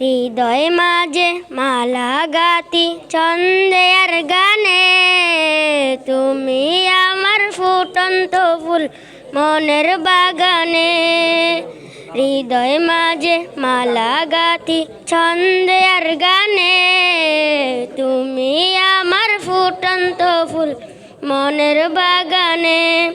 হৃদয় মাঝে মালা গাতি ছন্দের গানে। তুমি আমার ফুটন্ত ফুল মনের বাগানে। হৃদয় মাঝে মালা গাতি ছন্দের গানে। তুমি আমার ফুটন্ত ফুল মনের বাগানে।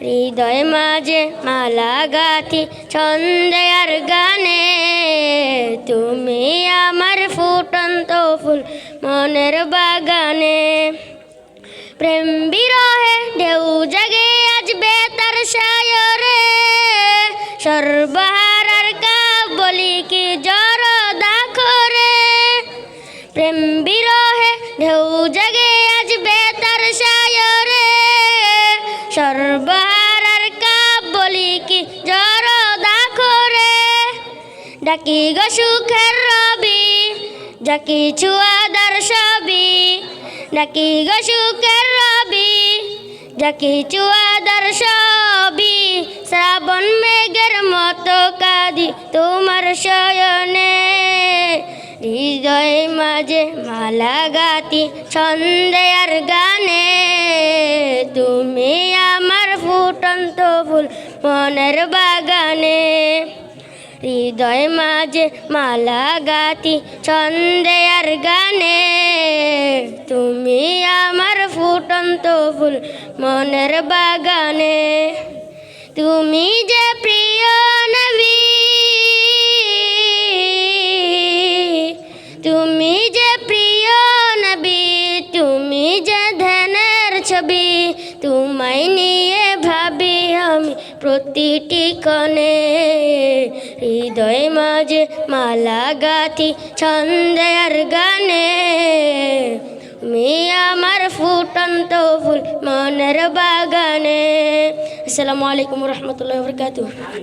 হৃদয় মাঝে মালা গাথি ছন্দে আর গানে। তুমি আমার ফুটন্ত ফুল মনের বাগানে। প্রেম বিরহে ঢেউ জাগে আজ বেতার সায়রে। সর্বহারার কাব বলি কি জর দাখরে। প্রেম বিরহে ঢেউ জাগে ডাকি গো সুখের রবি ডাকি ছুয়াদার সবি। ডাকি গো সুখের রবি ডাকি ছুয়াদার সবি। শ্রাবণ মেঘের মতো কাঁদি তোমার শয়নে। হৃদয় মাঝে মালা গাতি ছন্দে গানে। তুমি আমার ফুটন্ত ফুল মনের বাগানে। হৃদয় মাঝে মালা গাতি ছন্দে আর গানে। তুমি আমার ফুটন্ত ফুল মনের বাগানে। তুমি যে প্রিয় নবী, তুমি যে প্রিয় নবী, তুমি যে ধ্যানের ছবি, তোমায় নিয়ে প্রতিটি কণে হৃদয় মাঝে মালা গাথি, ছন্দে আর গানে। মে আমার ফুটন্ত ফুল মনের বাগানে। আসসালামু আলাইকুম রহমতুল্লাহ বরকাতু